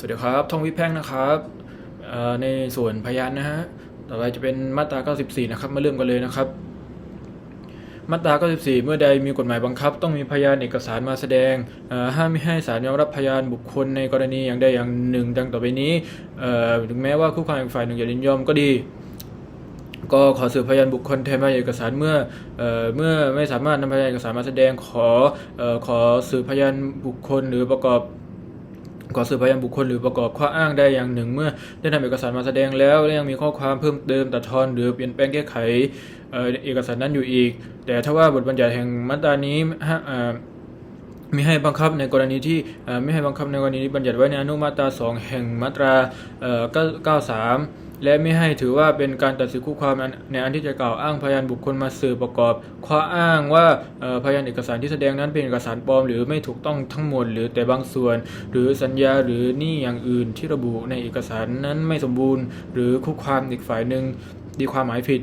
สวัสดีครับท่องวิแพ่งนะครับในส่วนพยานนะฮะต่อไปจะเป็นมาตรา 94 นะครับ มาเริ่มกันเลยนะครับ มาตรา 94 เมื่อใดมีกฎหมายบังคับ ต้องมีพยานเอกสารมาแสดงห้ามไม่ให้ศาลยอมรับพยานบุคคลในกรณีอย่างใดอย่างหนึ่ง ดังต่อไปนี้ถึงแม้ว่าคู่ความอีกฝ่ายหนึ่งจะยินยอมก็ดี ก็ขอสืบพยานบุคคลแทนพยานเอกสารเมื่อเออเมื่อไม่สามารถนำพยานเอกสารมาแสดงขอออขอสืบพยานบุคคลหรือประกอบ ขอสืบพยานบุคคลหรือประกอบข้ออ้างได้อย่างหนึ่ง เมื่อได้นำเอกสารมาแสดงแล้วและยังมีข้อความเพิ่มเติมตัดทอนหรือเปลี่ยนแปลงแก้ไขเอเอกสารนั้นอยู่อีก แต่ถ้าว่าบทบัญญัติแห่งมาตรานี้ฮะไม่ให้บังคับในกรณีที่ไม่ให้บังคับในกรณีที่บัญญัติไว้ในอนุมาตราสองแห่งมาตราเอ่อ93 และไม่ให้ถือว่าเป็นการตัดสินคู่ความในอันที่จะกล่าวอ้างพยานบุคคลมาสื่อประกอบ ข้ออ้างว่าพยานเอกสารที่แสดงนั้นเป็นเอกสารปลอม หรือไม่ถูกต้องทั้งหมด หรือแต่บางส่วน หรือสัญญาหรือหนี่อย่างอื่นที่ระบุในเอกสารนั้นไม่สมบูรณ์ หรือคู่ความอีกฝ่ายหนึ่งดีความหมายผิด